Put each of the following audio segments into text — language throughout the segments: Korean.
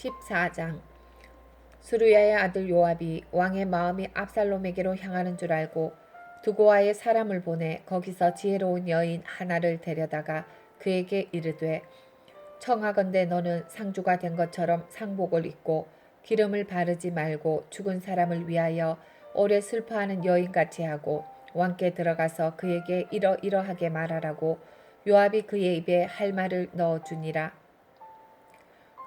14장 수르야의 아들 요압이 왕의 마음이 압살롬에게로 향하는 줄 알고 두고아의 사람을 보내 거기서 지혜로운 여인 하나를 데려다가 그에게 이르되 청하건대 너는 상주가 된 것처럼 상복을 입고 기름을 바르지 말고 죽은 사람을 위하여 오래 슬퍼하는 여인같이 하고 왕께 들어가서 그에게 이러이러하게 말하라고 요압이 그의 입에 할 말을 넣어주니라.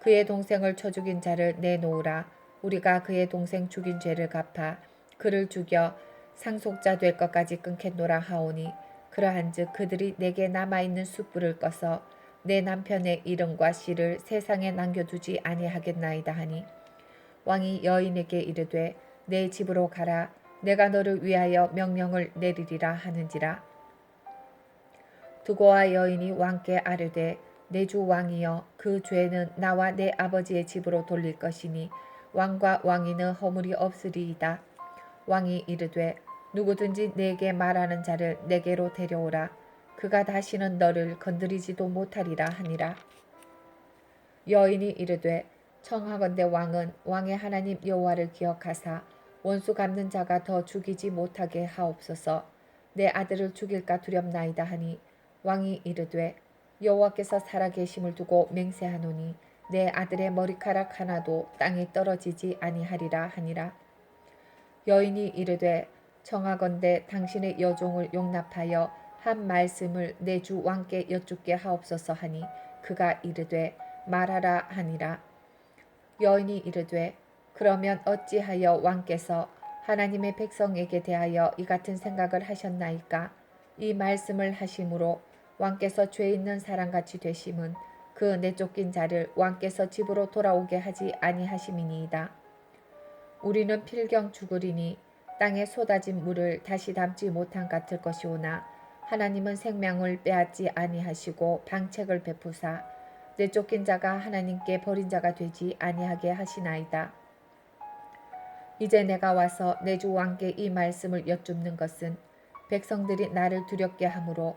그의 동생을 쳐 죽인 자를 내놓으라. 우리가 그의 동생 죽인 죄를 갚아 그를 죽여 상속자 될 것까지 끊겠노라 하오니 그러한즉 그들이 내게 남아있는 숯불을 꺼서 내 남편의 이름과 씨를 세상에 남겨두지 아니하겠나이다 하니 왕이 여인에게 이르되 내 집으로 가라. 내가 너를 위하여 명령을 내리리라 하는지라. 두고와 여인이 왕께 아르되 내 주 왕이여 그 죄는 나와 내 아버지의 집으로 돌릴 것이니 왕과 왕이는 허물이 없으리이다. 왕이 이르되 누구든지 내게 말하는 자를 내게로 데려오라. 그가 다시는 너를 건드리지도 못하리라 하니라. 여인이 이르되 청하건대 왕은 왕의 하나님 여호와를 기억하사 원수 갚는 자가 더 죽이지 못하게 하옵소서. 내 아들을 죽일까 두렵나이다 하니 왕이 이르되 여호와께서 살아계심을 두고 맹세하노니 내 아들의 머리카락 하나도 땅에 떨어지지 아니하리라 하니라. 여인이 이르되 청하건대 당신의 여종을 용납하여 한 말씀을 내 주 왕께 여쭙게 하옵소서 하니 그가 이르되 말하라 하니라. 여인이 이르되 그러면 어찌하여 왕께서 하나님의 백성에게 대하여 이 같은 생각을 하셨나이까? 이 말씀을 하심으로 왕께서 죄 있는 사람같이 되심은 그 내쫓긴 자를 왕께서 집으로 돌아오게 하지 아니하심이니이다. 우리는 필경 죽으리니 땅에 쏟아진 물을 다시 담지 못한 같을 것이오나 하나님은 생명을 빼앗지 아니하시고 방책을 베푸사 내쫓긴 자가 하나님께 버린 자가 되지 아니하게 하시나이다. 이제 내가 와서 내 주 왕께 이 말씀을 여쭙는 것은 백성들이 나를 두렵게 하므로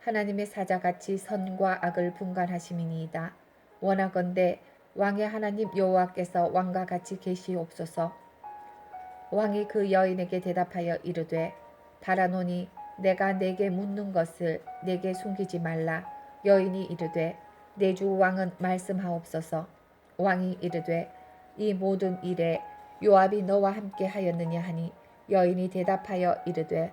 하나님의 사자같이 선과 악을 분간하심이니이다. 원하건대 왕의 하나님 여호와께서 왕과 같이 계시옵소서. 왕이 그 여인에게 대답하여 이르되 바라노니 내가 내게 묻는 것을 내게 숨기지 말라. 여인이 이르되 내 주 왕은 말씀하옵소서. 왕이 이르되 이 모든 일에 요압이 너와 함께 하였느냐 하니 여인이 대답하여 이르되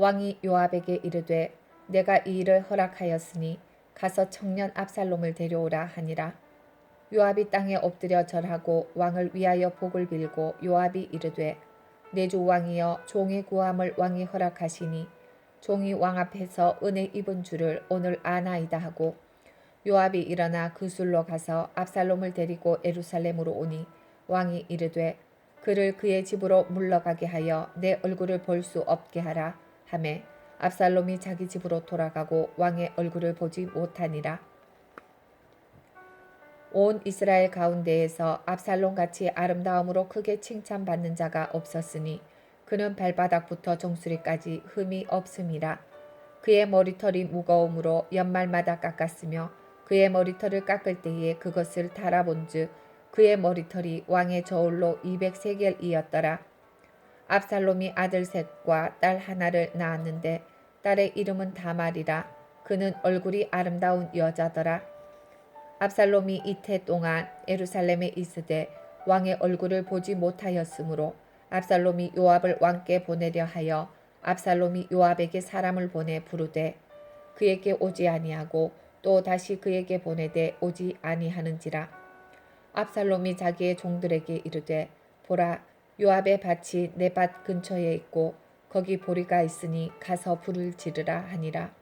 왕이 요압에게 이르되 내가 이 일을 허락하였으니 가서 청년 압살롬을 데려오라 하니라. 요압이 땅에 엎드려 절하고 왕을 위하여 복을 빌고 요압이 이르되 내 주 왕이여 종의 구함을 왕이 허락하시니 종이 왕 앞에서 은혜 입은 줄을 오늘 아나이다 하고 요압이 일어나 그 술로 가서 압살롬을 데리고 에루살렘으로 오니 왕이 이르되 그를 그의 집으로 물러가게 하여 내 얼굴을 볼 수 없게 하라 하매 압살롬이 자기 집으로 돌아가고 왕의 얼굴을 보지 못하니라 온 이스라엘 가운데에서 압살롬 같이 아름다움으로 크게 칭찬받는 자가 없었으니 그는 발바닥부터 정수리까지 흠이 없음이라. 그의 머리털이 무거움으로 연말마다 깎았으며 그의 머리털을 깎을 때에 그것을 달아본즉 그의 머리털이 왕의 저울로 200세겔이었더라. 압살롬이 아들 셋과 딸 하나를 낳았는데 딸의 이름은 다말이라. 그는 얼굴이 아름다운 여자더라. 압살롬이 이태 동안 예루살렘에 있으되 왕의 얼굴을 보지 못하였으므로 압살롬이 요압을 왕께 보내려 하여 압살롬이 요압에게 사람을 보내 부르되 그에게 오지 아니하고 또 다시 그에게 보내되 오지 아니하는지라 압살롬이 자기의 종들에게 이르되 보라 요압의 밭이 내 밭 근처에 있고 거기 보리가 있으니 가서 불을 지르라 하니라.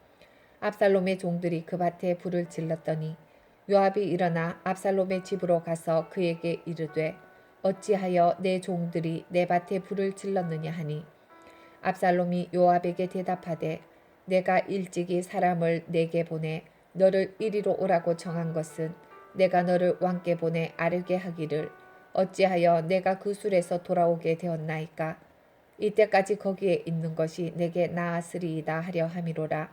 압살롬의 종들이 그 밭에 불을 질렀더니 요압이 일어나 압살롬의 집으로 가서 그에게 이르되 어찌하여 내 종들이 내 밭에 불을 질렀느냐 하니? 압살롬이 요압에게 대답하되 내가 일찍이 사람을 내게 보내 너를 이리로 오라고 정한 것은 내가 너를 왕께 보내 아르게 하기를 어찌하여 내가 그 술에서 돌아오게 되었나이까? 이때까지 거기에 있는 것이 내게 나았으리이다 하려 함이로라.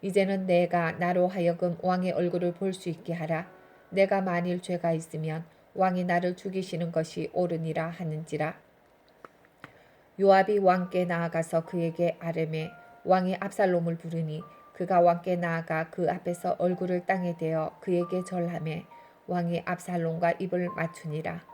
이제는 내가 나로 하여금 왕의 얼굴을 볼 수 있게 하라. 내가 만일 죄가 있으면 왕이 나를 죽이시는 것이 옳으니라 하는지라. 요압이 왕께 나아가서 그에게 아뢰매 왕이 압살롬을 부르니 그가 왕께 나아가 그 앞에서 얼굴을 땅에 대어 그에게 절하매 왕이 압살롬과 입을 맞추니라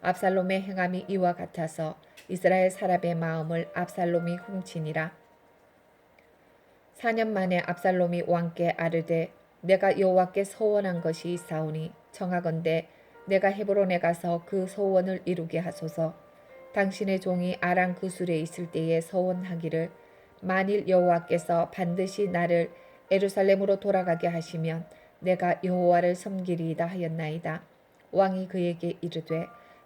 압살롬의 행함이 이와 같아서 이스라엘 사람의 마음을 압살롬이 훔치니라. 4년 만에 압살롬이 왕께 아르되 내가 여호와께 소원한 것이 있사오니 청하건대 내가 헤브론에 가서 그 소원을 이루게 하소서. 당신의 종이 아랑 그술에 있을 때에 소원하기를 만일 여호와께서 반드시 나를 에루살렘으로 돌아가게 하시면 내가 여호와를 섬기리이다 하였나이다. 왕이 그에게 이르되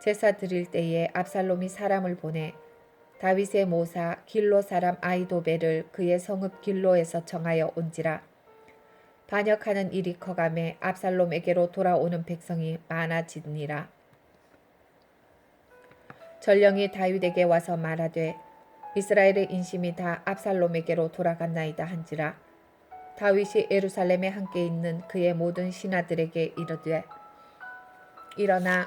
제사 드릴 때에 압살롬이 사람을 보내 다윗의 모사 길로 사람 아이도벨을 그의 성읍 길로에서 청하여 온지라. 반역하는 일이 커감에 압살롬에게로 돌아오는 백성이 많아지니라. 전령이 다윗에게 와서 말하되 이스라엘의 인심이 다 압살롬에게로 돌아갔나이다 한지라. 다윗이 예루살렘에 함께 있는 그의 모든 신하들에게 이르되 일어나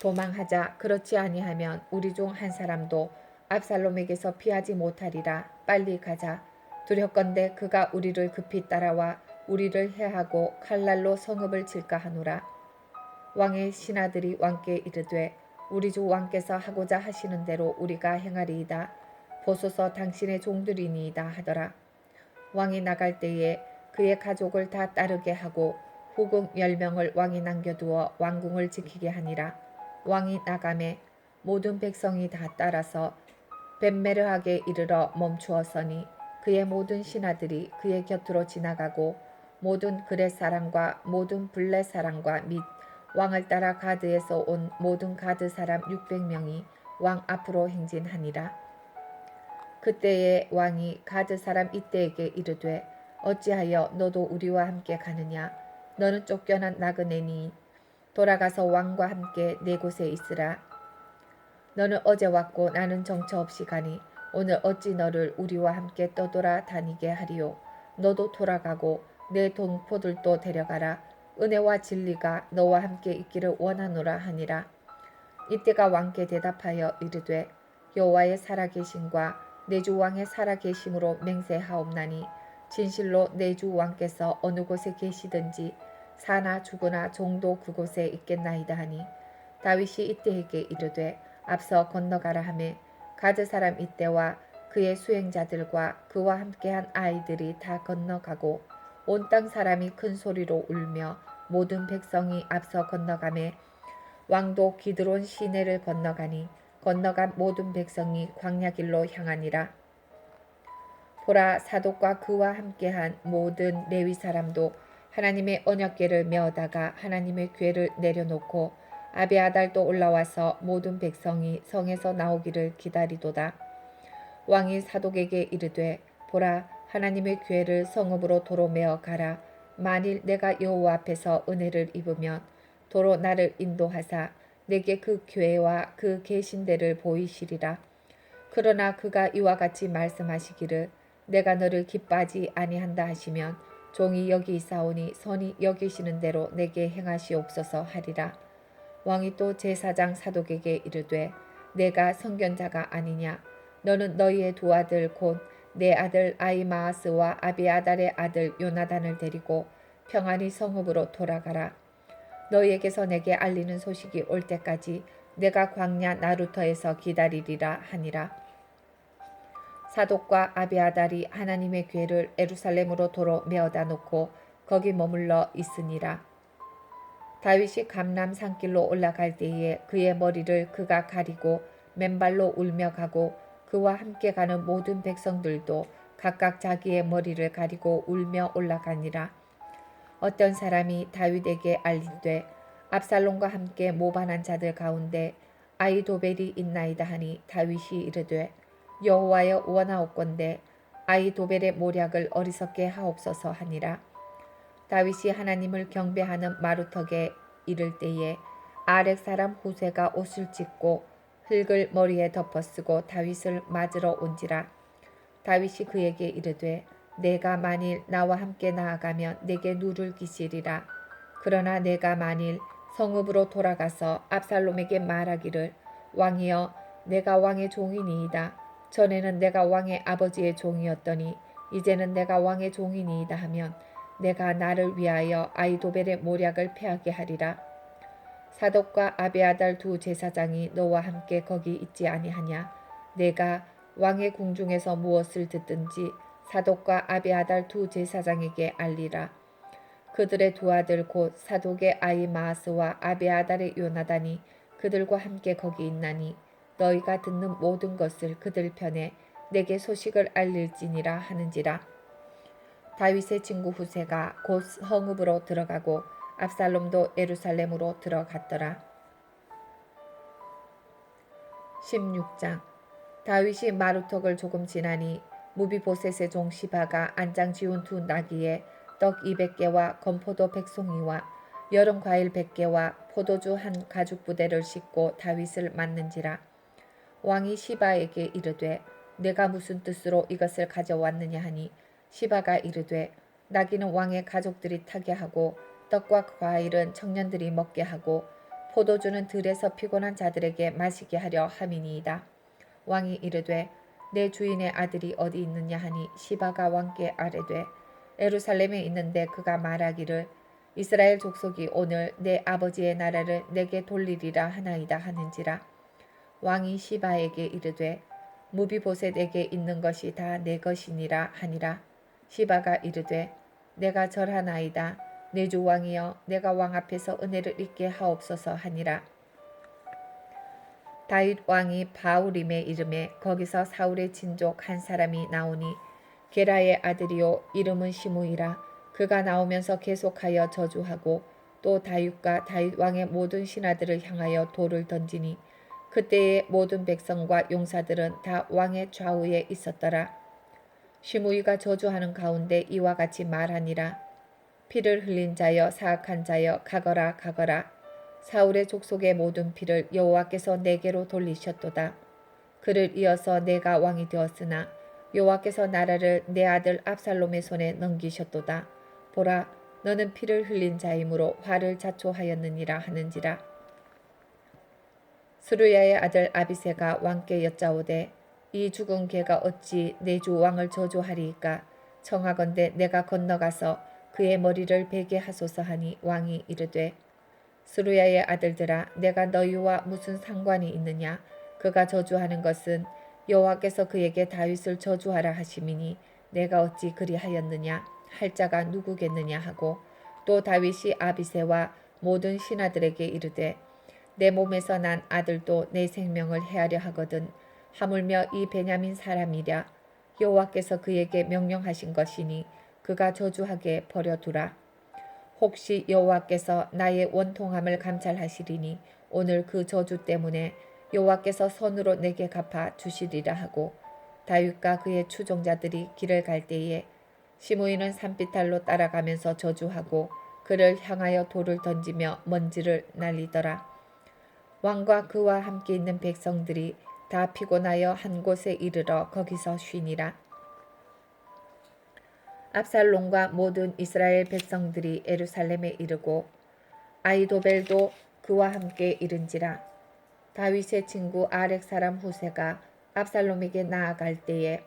도망하자. 그렇지 아니하면 우리 중 한 사람도 압살롬에게서 피하지 못하리라. 빨리 가자. 두렵건대 그가 우리를 급히 따라와 우리를 해하고 칼날로 성읍을 칠까 하노라. 왕의 신하들이 왕께 이르되 우리 주 왕께서 하고자 하시는 대로 우리가 행하리이다. 보소서 당신의 종들이니이다 하더라. 왕이 나갈 때에 그의 가족을 다 따르게 하고 후궁 열명을 왕이 남겨두어 왕궁을 지키게 하니라 왕이 나감에 모든 백성이 다 따라서 벤메르하게 이르러 멈추었으니 그의 모든 신하들이 그의 곁으로 지나가고 모든 그렛 사람과 모든 블렛 사람과 및 왕을 따라 가드에서 온 모든 가드 사람 600명이 왕 앞으로 행진하니라. 그때에 왕이 가드 사람 이때에게 이르되 어찌하여 너도 우리와 함께 가느냐 너는 쫓겨난 나그네니 돌아가서 왕과 함께 네 곳에 있으라. 너는 어제 왔고 나는 정처 없이 가니 오늘 어찌 너를 우리와 함께 떠돌아 다니게 하리요? 너도 돌아가고 내 동포들도 데려가라. 은혜와 진리가 너와 함께 있기를 원하노라 하니라. 이때가 왕께 대답하여 이르되 여호와의 살아계심과 내 주 왕의 살아계심으로 맹세하옵나니 진실로 내 주 왕께서 어느 곳에 계시든지 사나 죽으나 종도 그곳에 있겠나이다 하니 다윗이 이때에게 이르되 앞서 건너가라 하매 가드 사람 이때와 그의 수행자들과 그와 함께한 아이들이 다 건너가고 온 땅 사람이 큰 소리로 울며 모든 백성이 앞서 건너가매 왕도 기드론 시내를 건너가니 건너간 모든 백성이 광야길로 향하니라. 보라 사독과 그와 함께한 모든 레위 사람도 하나님의 언약궤를 메어다가 하나님의 궤를 내려놓고 아비아달도 올라와서 모든 백성이 성에서 나오기를 기다리도다. 왕이 사독에게 이르되 보라 하나님의 궤를 성읍으로 도로 메어 가라. 만일 내가 여호와 앞에서 은혜를 입으면 도로 나를 인도하사 내게 그 교회와 그 계신대를 보이시리라. 그러나 그가 이와 같이 말씀하시기를 내가 너를 기뻐하지 아니한다 하시면 종이 여기 있사오니 선이 여기시는 대로 내게 행하시옵소서 하리라. 왕이 또 제사장 사독에게 이르되 내가 선견자가 아니냐 너는 너희의 두 아들 곧 내 아들 아이마아스와 아비아달의 아들 요나단을 데리고 평안히 성읍으로 돌아가라. 너희에게서 내게 알리는 소식이 올 때까지 내가 광야 나루터에서 기다리리라 하니라. 사독과 아비아달이 하나님의 궤를 에루살렘으로 도로 메어다 놓고 거기 머물러 있으니라. 다윗이 감람 산길로 올라갈 때에 그의 머리를 그가 가리고 맨발로 울며 가고 그와 함께 가는 모든 백성들도 각각 자기의 머리를 가리고 울며 올라가니라. 어떤 사람이 다윗에게 알리되 압살롬과 함께 모반한 자들 가운데 아이도벨이 있나이다 하니 다윗이 이르되 여호와여 원하옵건대 아이 도벨의 모략을 어리석게 하옵소서 하니라. 다윗이 하나님을 경배하는 마루턱에 이를 때에 아렉 사람 후세가 옷을 찢고 흙을 머리에 덮어 쓰고 다윗을 맞으러 온지라. 다윗이 그에게 이르되 내가 만일 나와 함께 나아가면 내게 누를 끼시리라. 그러나 내가 만일 성읍으로 돌아가서 압살롬에게 말하기를 왕이여 내가 왕의 종이니이다 전에는 내가 왕의 아버지의 종이었더니 이제는 내가 왕의 종이니이다 하면 내가 나를 위하여 아이도벨의 모략을 패하게 하리라. 사독과 아베아달 두 제사장이 너와 함께 거기 있지 아니하냐? 내가 왕의 궁중에서 무엇을 듣든지 사독과 아베아달 두 제사장에게 알리라. 그들의 두 아들 곧 사독의 아이 마아스와 아베아달의 요나단이 그들과 함께 거기 있나니 너희가 듣는 모든 것을 그들 편에 내게 소식을 알릴지니라 하는지라. 다윗의 친구 후세가 곧 성읍으로 들어가고 압살롬도 예루살렘으로 들어갔더라. 16장 다윗이 마루턱을 조금 지나니 무비보셋의 종 시바가 안장 지운 두 나귀에 떡 200개와 건포도 백송이와 여름 과일 100개와 포도주 한 가죽 부대를 싣고 다윗을 맞는지라 왕이 시바에게 이르되 내가 무슨 뜻으로 이것을 가져왔느냐 하니? 시바가 이르되 나귀는 왕의 가족들이 타게 하고 떡과 과일은 청년들이 먹게 하고 포도주는 들에서 피곤한 자들에게 마시게 하려 함이니이다. 왕이 이르되 내 주인의 아들이 어디 있느냐 하니? 시바가 왕께 아뢰되 에루살렘에 있는데 그가 말하기를 이스라엘 족속이 오늘 내 아버지의 나라를 내게 돌리리라 하나이다 하는지라 왕이 시바에게 이르되 무비보셋에게 있는 것이 다 내 것이니라 하니라. 시바가 이르되 내가 절하나이다. 내 주 왕이여 내가 왕 앞에서 은혜를 잊게 하옵소서 하니라. 다윗 왕이 바울임의 이름에 거기서 사울의 친족 한 사람이 나오니 게라의 아들이요 이름은 시무이라. 그가 나오면서 계속하여 저주하고 또 다윗과 다윗 왕의 모든 신하들을 향하여 돌을 던지니 그때의 모든 백성과 용사들은 다 왕의 좌우에 있었더라. 시므이가 저주하는 가운데 이와 같이 말하니라. 피를 흘린 자여 사악한 자여 가거라 가거라. 사울의 족속의 모든 피를 여호와께서 내게로 돌리셨도다. 그를 이어서 내가 왕이 되었으나 여호와께서 나라를 내 아들 압살롬의 손에 넘기셨도다. 보라, 너는 피를 흘린 자이므로 화를 자초하였느니라 하는지라. 스루야의 아들 아비세가 왕께 여짜오되 이 죽은 개가 어찌 내 주 왕을 저주하리이까? 청하건대 내가 건너가서 그의 머리를 베게 하소서 하니 왕이 이르되 스루야의 아들들아 내가 너희와 무슨 상관이 있느냐? 그가 저주하는 것은 여호와께서 그에게 다윗을 저주하라 하심이니 내가 어찌 그리하였느냐? 할 자가 누구겠느냐? 하고 또 다윗이 아비세와 모든 신하들에게 이르되 내 몸에서 난 아들도 내 생명을 해하려 하거든. 하물며 이 베냐민 사람이랴. 여호와께서 그에게 명령하신 것이니 그가 저주하게 버려두라. 혹시 여호와께서 나의 원통함을 감찰하시리니 오늘 그 저주 때문에 여호와께서 손으로 내게 갚아 주시리라 하고 다윗과 그의 추종자들이 길을 갈 때에 시므이는 산비탈로 따라가면서 저주하고 그를 향하여 돌을 던지며 먼지를 날리더라. 왕과 그와 함께 있는 백성들이 다 피곤하여 한 곳에 이르러 거기서 쉬니라. 압살롬과 모든 이스라엘 백성들이 에루살렘에 이르고 아이도벨도 그와 함께 이른지라. 다윗의 친구 아렉 사람 후세가 압살롬에게 나아갈 때에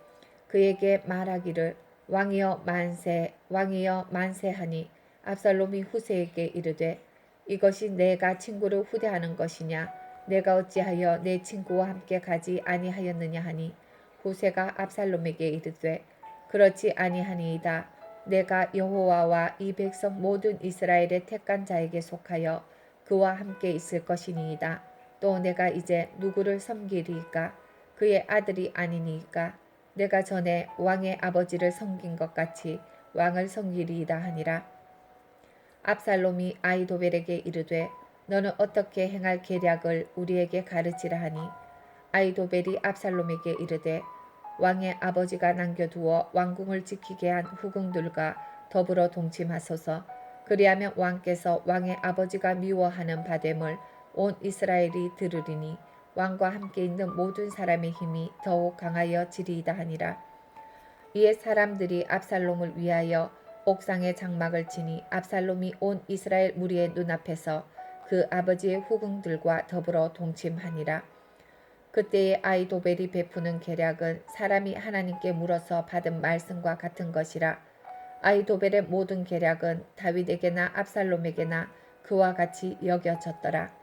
그에게 말하기를 왕이여 만세 왕이여 만세하니 압살롬이 후세에게 이르되 이것이 내가 친구를 후대하는 것이냐? 내가 어찌하여 내 친구와 함께 가지 아니하였느냐 하니? 후세가 압살롬에게 이르되 그렇지 아니하니이다. 내가 여호와와 이 백성 모든 이스라엘의 택한 자에게 속하여 그와 함께 있을 것이니이다. 또 내가 이제 누구를 섬기리이까? 그의 아들이 아니니이까? 내가 전에 왕의 아버지를 섬긴 것 같이 왕을 섬기리이다 하니라 압살롬이 아이도벨에게 이르되 너는 어떻게 행할 계략을 우리에게 가르치라 하니? 아이도벨이 압살롬에게 이르되 왕의 아버지가 남겨두어 왕궁을 지키게 한 후궁들과 더불어 동침하소서. 그리하면 왕께서 왕의 아버지가 미워하는 바됨을 온 이스라엘이 들으리니 왕과 함께 있는 모든 사람의 힘이 더욱 강하여 지리이다 하니라. 이에 사람들이 압살롬을 위하여 옥상에 장막을 치니 압살롬이 온 이스라엘 무리의 눈앞에서 그 아버지의 후궁들과 더불어 동침하니라. 그때의 아이도벨이 베푸는 계략은 사람이 하나님께 물어서 받은 말씀과 같은 것이라. 아이도벨의 모든 계략은 다윗에게나 압살롬에게나 그와 같이 여겨졌더라.